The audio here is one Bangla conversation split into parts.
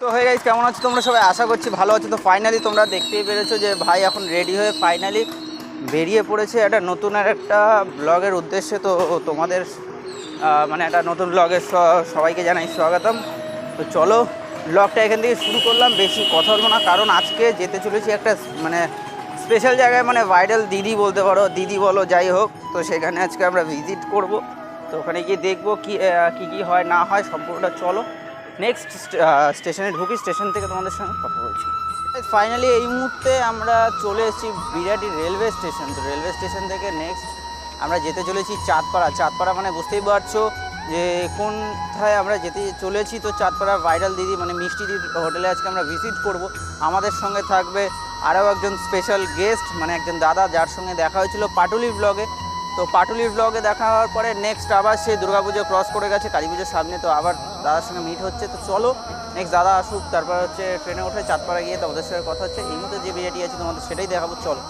তো হয়ে গেছে কেমন আছো তোমরা সবাই? আশা করছি ভালো আছো। তো ফাইনালি তোমরা দেখতেই পেরেছ যে ভাই এখন রেডি হয়ে ফাইনালি বেরিয়ে পড়েছে একটা নতুন আর একটা ব্লগের উদ্দেশ্যে। তো তোমাদের মানে একটা নতুন ব্লগের সবাইকে জানাই স্বাগতম। তো চলো ব্লগটা এখান থেকে শুরু করলাম। বেশি কথা বলব না, কারণ আজকে যেতে চলেছি একটা মানে স্পেশাল জায়গায় মানে ভাইরাল দিদি বলতে পারো। দিদি বলো, যাই হোক। তো সেখানে আজকে আমরা ভিজিট করব। তো ওখানে গিয়ে দেখব কি কি হয়, না হয়, সম্পূর্ণটা চলো। নেক্সট স্টেশনে ঢুকি স্টেশন থেকে তোমাদের সঙ্গে কথা বলছি। ফাইনালি এই মুহূর্তে আমরা চলে এসেছি বিরাটি রেলওয়ে স্টেশন তো রেলওয়ে স্টেশন থেকে নেক্সট আমরা যেতে চলেছি চাঁদপাড়া। চাঁদপাড়া মানে বুঝতেই পারছ যে কোনথায় আমরা যেতে চলেছি। তো চাঁদপাড়া ভাইরাল দিদি মানে মিষ্টি দিদি হোটেলে আজকে আমরা ভিজিট করব। আমাদের সঙ্গে থাকবে আরও একজন স্পেশাল গেস্ট মানে একজন দাদা, যার সঙ্গে দেখা হয়েছিল পাটুলি ব্লগে তো পাটুলির ব্লগে দেখা হওয়ার পরে নেক্সট আবার সে দুর্গাপুজো ক্রস করে গেছে কালী পুজোর সামনে। তো আবার দাদার সঙ্গে মিট হচ্ছে, তো চলো নেক্সট দাদা আসুক, তারপর হচ্ছে ট্রেনে উঠে চাঁদপাড়া গিয়ে তোমাদের সঙ্গে কথা হচ্ছে এই মুহূর্তে যে বিরিয়ানি আছে তোমাদের সেটাই দেখাবো, চলো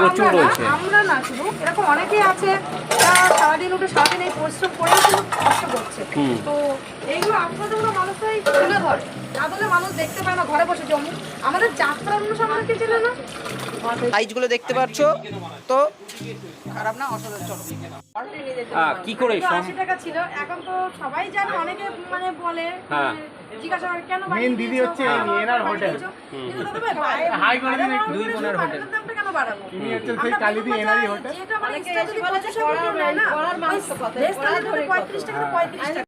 প্রচুর রয়েছে। না শুধু এরকম অনেকেই আছে সারাদিন উঠে সারাদিন এই পরিশ্রম শুধু কষ্ট করছে। তো এইগুলো আপনাদের মতো মানুষরাই তুলে ধরে। না বলে মানুষ দেখতে পায় না ঘরে বসে জমি। আমাদের যাত্রা অনুষ্ঠান অনেকে ছিল না? সাইজগুলো দেখতে পাচ্ছ তো খারাপ না অসাধারণ চলো। কি করে আশি টাকা ছিল। এখন তো সবাই জানে অনেকে মানে বলে হ্যাঁ। মানে জিজ্ঞাসা করে কেন বাড়িয়ে দিদি হচ্ছে এনার হোটেল। দিয়েছ? কিন্তু দাদা ভাই, বাইরে- হাই করে দিন দুই বোনের হোটেল কেন বাড়াবো? ইনি হচ্ছেন সেই আমরা কালিদি প্রথমে এনারই যাই, যেটা মানে extra যদি পঞ্চাশ টাকা করে না, ওই ভেজ থালির দাম 35 টাকা 35 টাকা।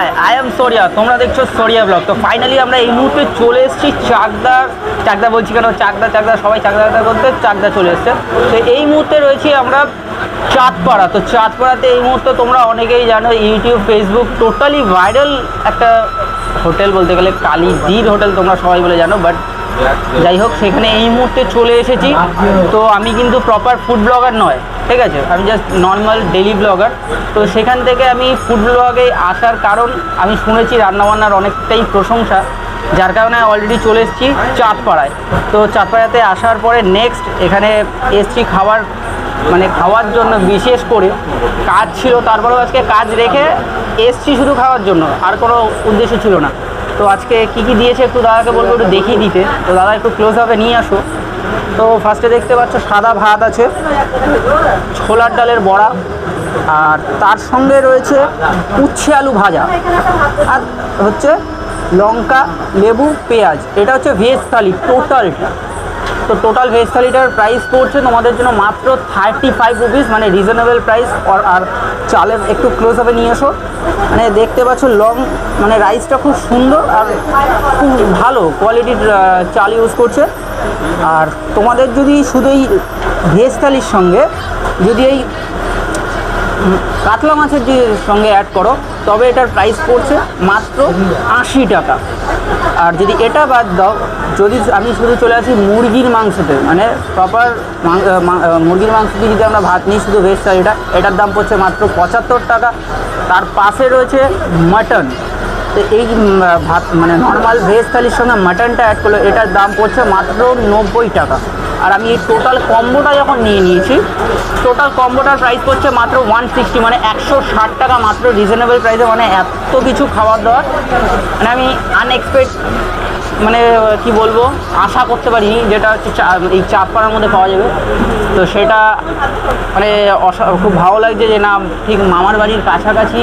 হাই আই এম সোরিয়া তোমরা দেখছ সোরিয়া ব্লগ তো ফাইনালি আমরা এই মুহূর্তে চলে এসেছি চাকদা। চাকদা বলছি কেন? চাকদা চাকদা, সবাই চাকদা চাকদা করতে চাকদা চলে এসছে। তো এই মুহূর্তে রয়েছি আমরা চাঁদপাড়া। তো চাঁদপাড়াতে এই মুহূর্তে তোমরা অনেকেই জানো ইউটিউব ফেসবুক টোটালি ভাইরাল একটা হোটেল বলতে গেলে কালীদির হোটেল তোমরা সবাই বলে জানো বাট যাই হোক সেখানে এই মুহূর্তে চলে এসেছি। তো আমি কিন্তু প্রপার ফুড ব্লগার নয়, ঠিক আছে? আমি জাস্ট নর্মাল ডেলি ব্লগার তো সেখান থেকে আমি ফুড ব্লগে আসার কারণ, আমি শুনেছি রান্নাবান্নার অনেকটাই প্রশংসা, যার কারণে অলরেডি চলে এসেছি চাঁদপাড়ায়। তো চাঁদপাড়াতে আসার পরে নেক্সট এখানে এসছি খাবার মানে খাওয়ার জন্য বিশেষ করে কাজ ছিল, তারপরেও আজকে কাজ রেখে এসছি শুধু খাওয়ার জন্য, আর কোনো উদ্দেশ্য ছিল না। তো আজকে কি কি দিয়েছে একটু দাদাকে বলব একটু দেখিয়ে দিতে। তো দাদা একটু ক্লোজ আপে নিয়ে আসো। তো ফার্স্টে দেখতে পাচ্ছ সাদা ভাত আছে, ছোলার ডালের বড়া, আর তার সঙ্গে রয়েছে উচ্ছে আলু ভাজা। আর হচ্ছে লঙ্কা, লেবু, পেঁয়াজ। এটা হচ্ছে ভেজ থালি টোটালটা তো টোটাল ভেজ থালিটার প্রাইস পড়ছে তোমাদের জন্য মাত্র থার্টি ফাইভ রুপিস মানে রিজনেবল প্রাইস আর চালের একটু ক্লোজ আপে নিয়ে এসো। মানে দেখতে পাচ্ছ লং মানে রাইসটা খুব সুন্দর আর খুব ভালো কোয়ালিটির চাল ইউজ করছে। আর তোমাদের যদি শুধু এই ভেজ থালির সঙ্গে, যদি এই কাতলা মাছের যে সঙ্গে অ্যাড করো তবে এটার প্রাইস পড়ছে মাত্র আশি টাকা। আর যদি এটা বাদ দাও, যদি আমি শুধু চলে আসি মুরগির মাংসতে মানে প্রপার মুরগির মাংস দিয়ে যদি আমরা ভাত নিই শুধু ভেজ থালিটা এটার দাম পড়ছে মাত্র পঁচাত্তর টাকা। তার পাশে রয়েছে মাটন তো এই ভাত মানে নর্মাল ভেজ থালির সঙ্গে মাটনটা অ্যাড করল এটার দাম পড়ছে মাত্র নব্বই টাকা। আর আমি এই টোটাল কম্বোটা যখন নিয়ে নিয়েছি টোটাল কম্বোটার প্রাইস পড়ছে মাত্র ওয়ান সিক্সটি মানে একশো ষাট টাকা মাত্র রিজনেবল প্রাইসে মানে এত কিছু খাবার দাবার মানে আমি আনএক্সপেক্ট মানে কি বলব, আশা করতে পারিনি যেটা হচ্ছে এই চাপপাড়ার মধ্যে পাওয়া যাবে। তো সেটা মানে খুব ভালো লাগছে যে না, ঠিক মামার বাড়ির কাছাকাছি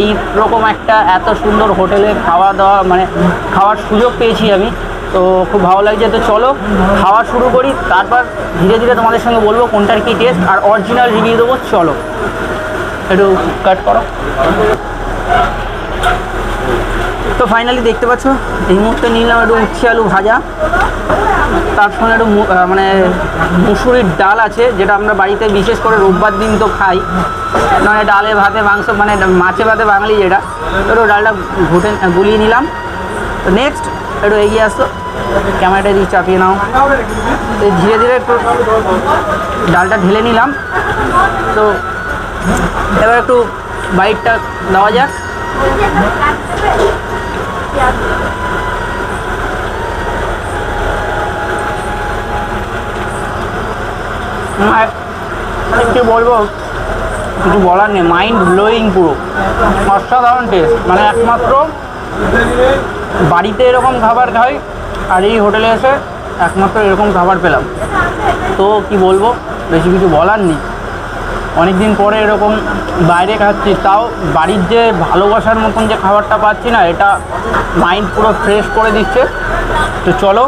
এই রকম একটা এত সুন্দর হোটেলে খাওয়া দাওয়া মানে খাওয়ার সুযোগ পেয়েছি আমি। তো খুব ভালো লাগছে। তো চলো, খাওয়া শুরু করি। তারপর ধীরে ধীরে তোমাদের সঙ্গে বলব কোনটার কী টেস্ট আর অরিজিনাল রিভিউ দেবো, চলো। একটু কাট করো। তো ফাইনালি দেখতে পাচ্ছ, এই মুহূর্তে নিলাম একটু উচ্ছে আলু ভাজা। তার সঙ্গে একটু মানে মুসুরির ডাল আছে, যেটা আমরা বাড়িতে বিশেষ করে রোববার দিন তো খাই। মানে ডালে ভাতে মাংস মানে মাছে ভাতে বাঙালি যেটা। একটু ডালটা ঘুটে গুলিয়ে নিলাম। তো নেক্সট একটু এগিয়ে আসতো ক্যামেরাটা দিয়ে চাপিয়ে নাও। তো ধীরে ধীরে একটু ডালটা ঢেলে নিলাম। তো এবার একটু বাইকটা দেওয়া যাক। কি বলব, কিছু বলার নেই। মাইন্ড ব্লোয়িং পুরো। অসাধারণ টেস্ট মানে একমাত্র বাড়িতে এরকম খাবার খাই আর এই হোটেলে এসে একমাত্র এরকম খাবার পেলাম। তো কি বলব, বেশি কিছু বলার নেই। অনেক দিন পরে এরকম বাইরে খাচ্ছি, তাও বাড়ির যে ভালোবাসার মতন যে খাবারটা পাচ্ছি না, এটা মাইন্ড পুরো ফ্রেশ করে দিচ্ছে। তো চলো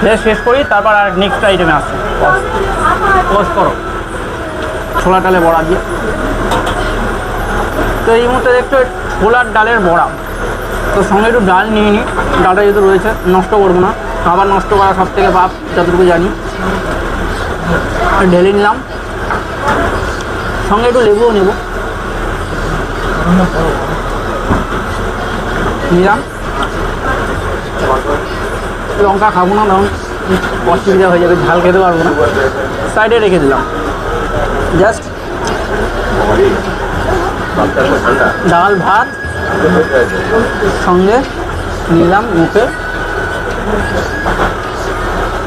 ফ্রেশ শেষ করি, তারপর আর নেক্সট আইটেমে আসছি। পোস্ট করো। ছোলা ডালে বড়া দিয়ে। তো এই মুহূর্তে দেখছ, ছোলার ডালের বড়া। তো সঙ্গে একটু ডাল নিয়ে নিই। ডালটা যেহেতু রয়েছে, নষ্ট করব না। খাবার নষ্ট করা সব থেকে পাপ, যতটুকু জানি। ঢেলে নিলাম। সঙ্গে একটু লেবুও নেব। নিলাম। লঙ্কা খাব না তখন অসুবিধা হয়ে যাবে, ঝাল খেতে পারব না। সাইডে রেখে দিলাম। জাস্ট ডাল, ভাত সঙ্গে নিলাম মুখে।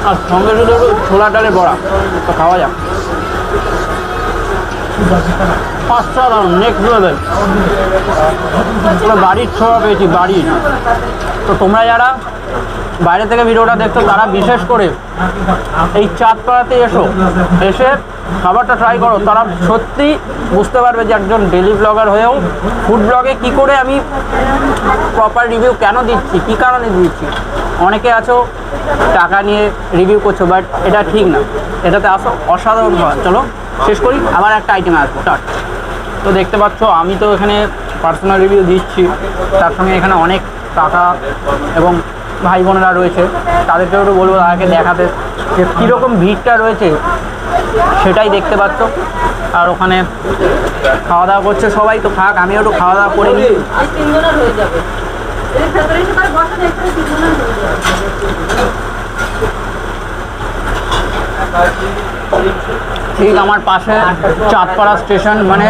আর সঙ্গে শুধু ছোলা ডালে বড়া, তো খাওয়া যাক। অসাধারণ নেক্সট লেভেল বাড়ির ছোঁয়া পেয়েছি, বাড়ির। তো তোমরা যারা বাইরে থেকে ভিডিওটা দেখছ, তারা বিশেষ করে এই চাঁদপাড়াতে এসো। এসে খাবারটা ট্রাই করো। তারা সত্যি বুঝতে পারবে যে একজন ডেলি ব্লগার হয়েও ফুড ব্লগে কি করে আমি প্রপার রিভিউ কেন দিচ্ছি, কী কারণে দিচ্ছি? অনেকে আছো, টাকা নিয়ে রিভিউ করছ বাট এটা ঠিক না। এটাতে আসো, অসাধারণ চলো, শেষ করি। আবার একটা আইটেম আসব। স্টার্ট তো দেখতে পাচ্ছ, আমি তো এখানে পার্সোনাল রিভিউ দিচ্ছি। তার সঙ্গে এখানে অনেক টাকা এবং ভাই বোনেরা রয়েছে। তাদেরকেও একটু বলব, তাদেরকে দেখাতে যে কীরকম ভিড়টা রয়েছে। সেটাই দেখতে পাচ্ছ। আর ওখানে খাওয়া দাওয়া করছে সবাই তো খাক আমিও একটু খাওয়া দাওয়া করে নিই ঠিক আমার পাশে চাঁদপাড়া স্টেশন মানে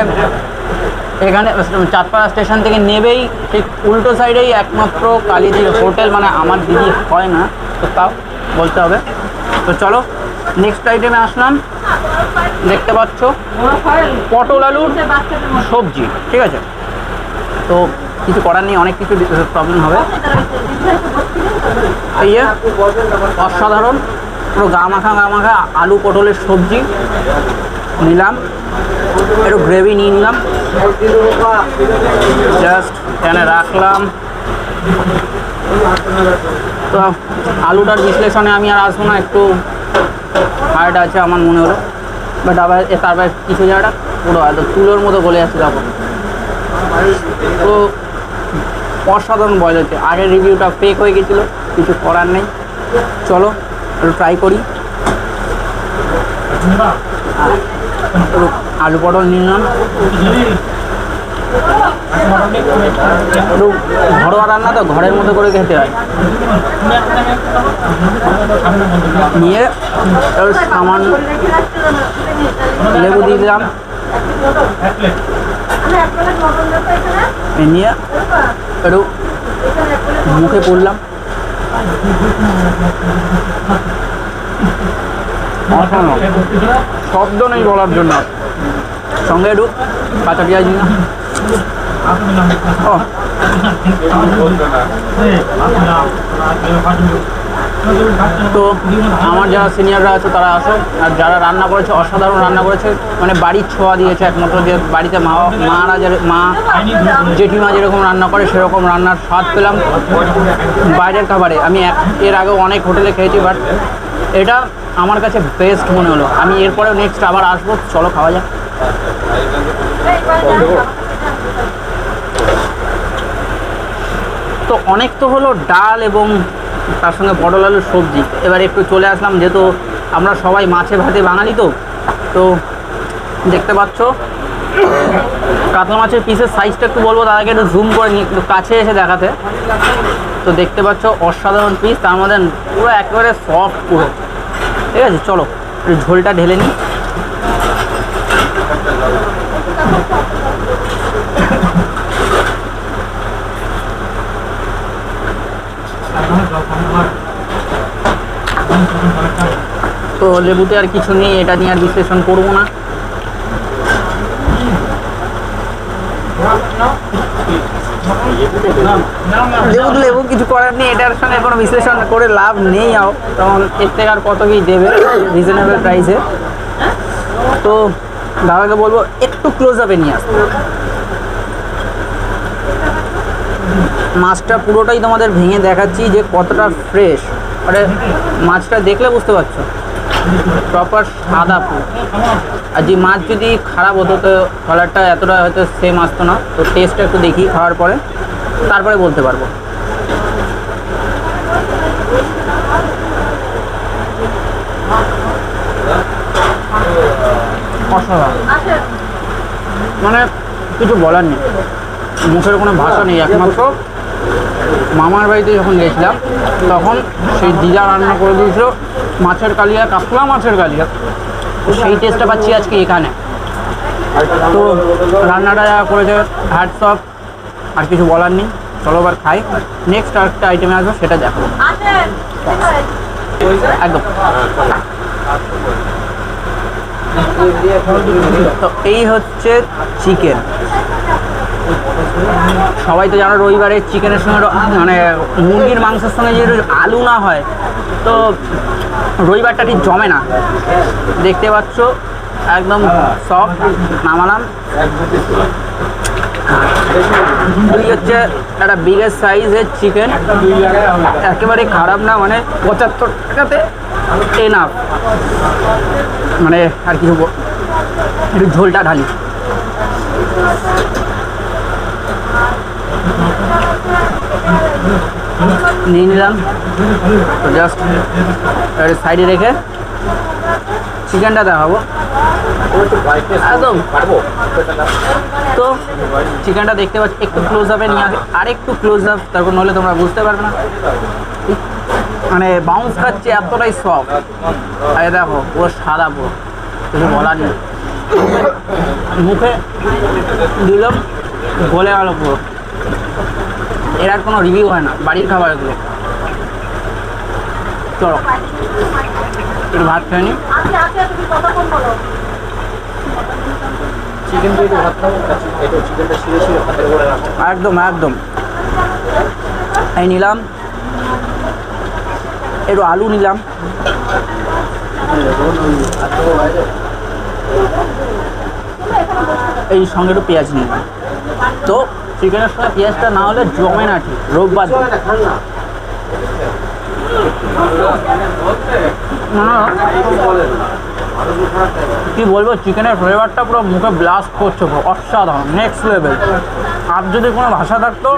এখানে চাঁদপাড়া স্টেশন থেকে নেবেই ঠিক উল্টো সাইডেই একমাত্র কালীজির হোটেল মানে আমার দিদি হয় না তো তাও বলতে হবে। তো চলো নেক্সট আইটেমে আসলাম। দেখতে পাচ্ছ, পটল আলুর সবজি, ঠিক আছে? তো কিছু করার নেই, অনেক কিছু প্রবলেম হবে। এই অসাধারণ, পুরো গা মাখা গা মাখা আলু, পটলের সবজি নিলাম। একটু গ্রেভি নিয়ে নিলাম। জাস্ট এখানে রাখলাম। তো আলুটার বিশ্লেষণে আমি আর আসব না, একটু হার্ড আছে আমার মনে হলো। বাট আবার তারপর কিছু জায়গাটা পুরো একদম তুলোর মতো গলে যাচ্ছে দেখো। তো অসাধারণ বয়ল হচ্ছে আগের রিভিউটা ফেক হয়ে গেছিল, কিছু করার নেই। চলো, একটু ট্রাই করি। আলু পটল নিলাম একটু ঘরোয়া রান্না তো ঘরের মতো করে খেতে হয়। নিয়ে সামান্য লেবু দিয়ে দিলাম। নিয়ে একটু মুখে পড়লাম। শব্দ নেই বলার জন্য। সঙ্গে একটু কাঁচা পেঁয়াজ তো আমার যারা সিনিয়ররা আছে, তারা আসো। আর যারা রান্না করেছে, অসাধারণ রান্না করেছে মানে বাড়ির ছোঁয়া দিয়েছে একমাত্র যে বাড়িতে মা, মারা যে, মা, জেঠিমা যেরকম রান্না করে, সেরকম রান্নার স্বাদ পেলাম। বাইরের খাবারে, আমি এর আগেও অনেক হোটেলে খেয়েছি বাট এটা আমার কাছে বেস্ট মনে হলো। আমি এরপরেও নেক্সট আবার আসব, চলো খাওয়া যাক। তো অনেক তো হলো ডাল এবং তার সঙ্গে পটল আলুর সবজি। এবার একটু চলে আসলাম, যেহেতু আমরা সবাই মাছে ভাতে বাঙালি তো তো দেখতে পাচ্ছ, কাতলা মাছের পিসের সাইজটা একটু বলব তাদেরকে একটু জুম করে নিয়ে, একটু কাছে এসে দেখাতে। তো দেখতে পাচ্ছ অসাধারণ পিস তার মধ্যে পুরো একেবারে সফট পুরো। ঠিক আছে, চলো, একটু ঝোলটা ঢেলে নিই। তো লেবুতে আর কিছু নেই, এটা নিয়ে আর বিশ্লেষণ করব না। লেবু লেবু কিছু করার নেই, এটার সঙ্গে কোনো বিশ্লেষণ করে লাভ নেই আও তখন এর থেকে আর কত কি দেবে রিজনেবল প্রাইসে তো দাদাকে বলব, একটু ক্লোজ আপে নিয়ে আসতে। মাছটা পুরোটাই তোমাদের ভেঙে দেখাচ্ছি যে কতটা ফ্রেশ মানে মাছটা দেখলে বুঝতে পারছ। প্রপার সাদা পুরো। আর যে মাছ যদি খারাপ হতো, তো কালারটা এতটা হয়তো সেম আসতো না। তো টেস্টটা একটু দেখি, খাওয়ার পরে তারপরে বলতে পারব। মানে কিছু বলার নেই। মুখের কোনো ভাষা নেই, একমাত্র মামার বাড়িতে যখন গেছিলাম, তখন সেই দিদা রান্না করে দিয়েছিল মাছের কালিয়া কাতলা মাছের কালিয়া। সেই টেস্টটা পাচ্ছি আজকে এখানে। তো রান্নাটা যা করেছে হ্যাটস অফ আর কিছু বলার নেই। চলো এবার খাই। নেক্সট আরেকটা আইটেমে আসব, সেটা দেখো। একদম। তো এই হচ্ছে চিকেন সবাই তো জানো রবিবারে চিকেনের সঙ্গে মানে মুরগির মাংসের সঙ্গে যদি আলু না হয়, তো রবিবারটা ঠিক জমে না। দেখতে পাচ্ছ, একদম সফট নামালাম। এই হচ্ছে একটা বিগের সাইজের চিকেন একেবারে খারাপ না মানে পঁচাত্তর টাকাতে এনাফ মানে আর কিছু একটু ঝোলটা ঢালি। নিয়ে নিলাম। জাস্ট সাইডে রেখে চিকেনটা দেখাবো। একদম। তো চিকেনটা দেখতে পাচ্ছি, একটু ক্লোজ আপে নিয়ে আসে। আর একটু ক্লোজ আপ তারপর নইলে তোমরা বুঝতে পারবে না। মানে বাউন্স খাচ্ছে এতটাই সফট আরে দেখো, পুরো সাদা পুরো। কিছু বলার নেই। মুখে দিলাম, গলে গেল পুরো। এর আর কোনো রিভিউ হয় না বাড়ির খাবার এগুলো চলো। একটু ভাত খেয়ে বলো চিকেন দিয়ে ভাত খাব এটা চিকেনটা ছিঁড়ে ছিঁড়ে ভাতের উপরে রাখব একদম একদম। এই নিলাম। একটু আলু নিলাম। এই সঙ্গে একটু পেঁয়াজ নিলাম। তো চিকেনের সঙ্গে পেঁয়াজটা না হলে জমে না ঠিক রোববার কি বলব চিকেনের ফ্লেভারটা পুরো মুখে ব্লাস্ট করছে অসাধারণ নেক্সট লেভেল আর যদি কোনো ভাষা থাকতো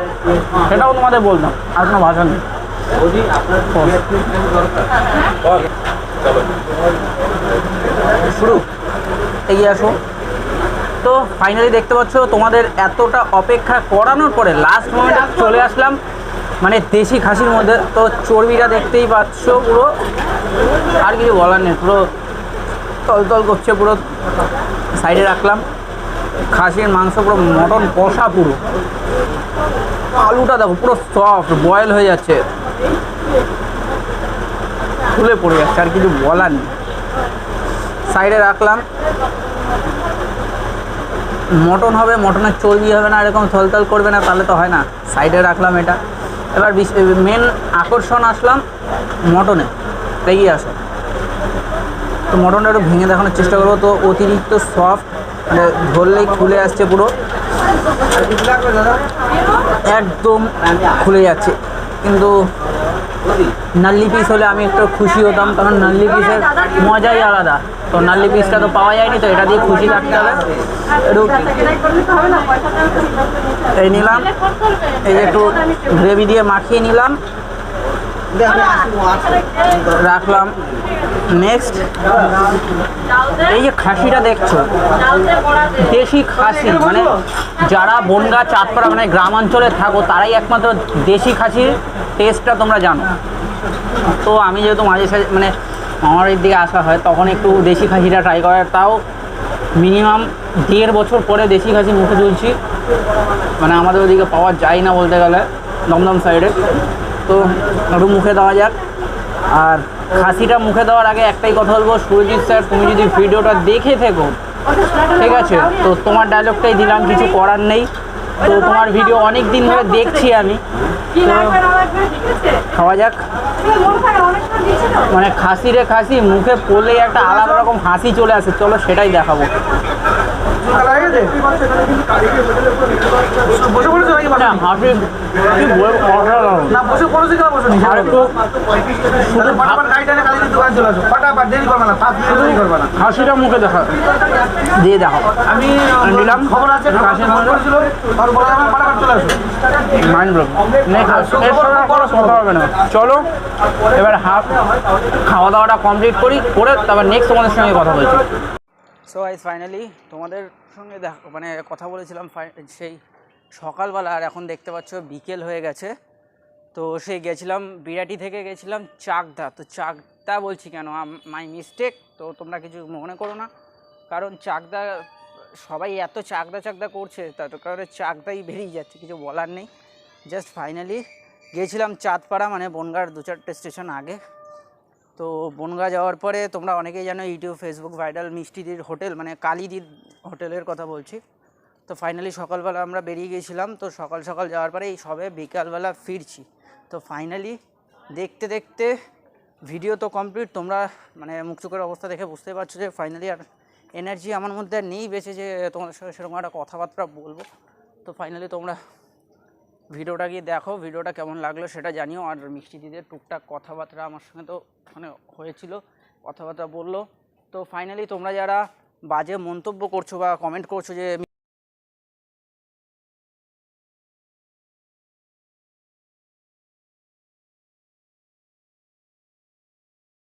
সেটাও তোমাদের বলতাম আর কোনো ভাষা নেই। শুরু এগিয়ে আসো। তো ফাইনালি দেখতে পাচ্ছ তোমাদের এতটা অপেক্ষা করানোর পরে লাস্ট মোমেন্টে চলে আসলাম। মানে দেশি খাসির মধ্যে। তো চর্বিটা দেখতেই পাচ্ছ পুরো। আর কিছু বলার নেই, পুরো তলতল করছে, পুরো সাইডে রাখলাম। খাসির মাংস পুরো মটন কষা পুরো। আলুটা দেখো, পুরো সফট বয়েল হয়ে যাচ্ছে। খুলে পড়ে যাচ্ছে, আর কিছু বলার নেই। সাইডে রাখলাম। মটন হবে, মটনের চর্বি হবে না, এরকম থলথল করবে না, তাহলে তো হয় না। সাইডে রাখলাম এটা। এবার মেন আকর্ষণ আসলাম মটনে। এগিয়ে আসো। তো মটনটা একটু ভেঙে দেখানোর চেষ্টা করব। তো অতিরিক্ত সফট মানে ধরলেই খুলে আসছে পুরো। একদম খুলে যাচ্ছে। কিন্তু নাল্লি পিস হলে আমি একটু খুশি হতাম কারণ নাল্লি পিসের মজাই আলাদা। তো নাল্লি পিসটা তো পাওয়া যায়নি তো এটা দিয়ে খুশি থাকতে হবে। একটু এটাই করলে তো হবে না পয়সা দেওয়া তো হিসাব করে নিতে হবে। এই নিলাম। এই যে একটু গ্রেভি দিয়ে মাখিয়ে নিলাম। রাখলাম। নেক্সট এই যে খাসিটা দেখছ? দেশি খাসি মানে যারা বনগা, চাঁদপাড়া মানে গ্রামাঞ্চলে থাকো, তারাই একমাত্র দেশি খাসির টেস্টটা তোমরা জানো। তো আমি যেহেতু মাঝে সাঝে মানে আমার দিকে আসা হয়, তখন একটু দেশি খাসিটা ট্রাই করার, তাও মিনিমাম দেড় বছর পরে দেশি খাসি মুখে তুলছি। মানে আমাদের ওদিকে পাওয়া যায় না বলতে গেলে, দমদম সাইডে তো একটু মুখে দেওয়া যাক। আর খাসিটা মুখে দেওয়ার আগে একটাই কথা বলব সুরজিৎ স্যার তুমি যদি ভিডিওটা দেখে থেকো ঠিক আছে? তো তোমার ডায়লগটাই দিলাম কিছু করার নেই। তো তোমার ভিডিও অনেক দিন ধরে দেখছি আমি। কি লাগবে না লাগবে ঠিক আছে? খাওয়া যাক। মন মানে খাসি রে খাসি মুখে পড়লেই একটা আলাদা রকম হাসি চলে আসে। চলো সেটাই দেখাবো। হাসি কি বলব অসাধারণ না বসে পড়েছো কেন বসে আর ফটাফট গাড়িটা এনে কালী দোকান চলে আসো। ফটাফট দেরি করবে না পাঁচ মিনিট দেরি করবে না। হাসিটা মুখে দেখা। দিয়ে দেখাও আমি নিলাম। খবর আছে ফোন করেছিল তার বলে আমার ফটাফট চলে আসো। মাইন্ড ব্লক আর কথা হবে না। চলো এবার হাফ খাওয়া দাওয়াটা কমপ্লিট করি করে তারপর নেক্সট তোমাদের সঙ্গে কথা বলছি। সো আইজ ফাইনালি তোমাদের সঙ্গে দেখ মানে কথা বলেছিলাম সেই সকালবেলা, আর এখন দেখতে পাচ্ছ বিকেল হয়ে গেছে। তো সেই গেছিলাম, বিরাটি থেকে গেছিলাম চাকদা। তো চাকদা বলছি কেন? My mistake. তো তোমরা কিছু মনে করো না। কারণ চাকদা, সবাই এত চাকদা চাকদা করছে, তার কারণে চাকদাই বেরিয়ে যাচ্ছে, কিছু বলার নেই। জাস্ট ফাইনালি গিয়েছিলাম চাঁদপাড়া মানে বনগার দু চারটে স্টেশন আগে। তো বনগা যাওয়ার পরে তোমরা অনেকেই জানো, ইউটিউব, ফেসবুক, ভাইরাল, মিষ্টিদির হোটেল মানে কালীদির হোটেলের কথা বলছি। তো ফাইনালি সকালবেলা আমরা বেরিয়ে গিয়েছিলাম তো সকাল সকাল যাওয়ার পরে এই সবে বিকালবেলা ফিরছি। তো ফাইনালি দেখতে দেখতে ভিডিও তো কমপ্লিট তোমরা মানে মুখ চোখের অবস্থা দেখে বুঝতে পারছ যে ফাইনালি আর এনার্জি আমার মধ্যে আর নেই বেঁচে যে তোমাদের সাথে সেরকম একটা কথাবার্তা বলব। তো ফাইনালি তোমরা ভিডিওটা গিয়ে দেখো, ভিডিওটা কেমন লাগল সেটা জানিও, আর মিষ্টি দিদের টুকটাক কথাবার্তা আমার সঙ্গে তো মানে হয়েছিল, কথাবার্তা বলল। তো ফাইনালি তোমরা যারা বাজে মন্তব্য করছ বা কমেন্ট করছ যে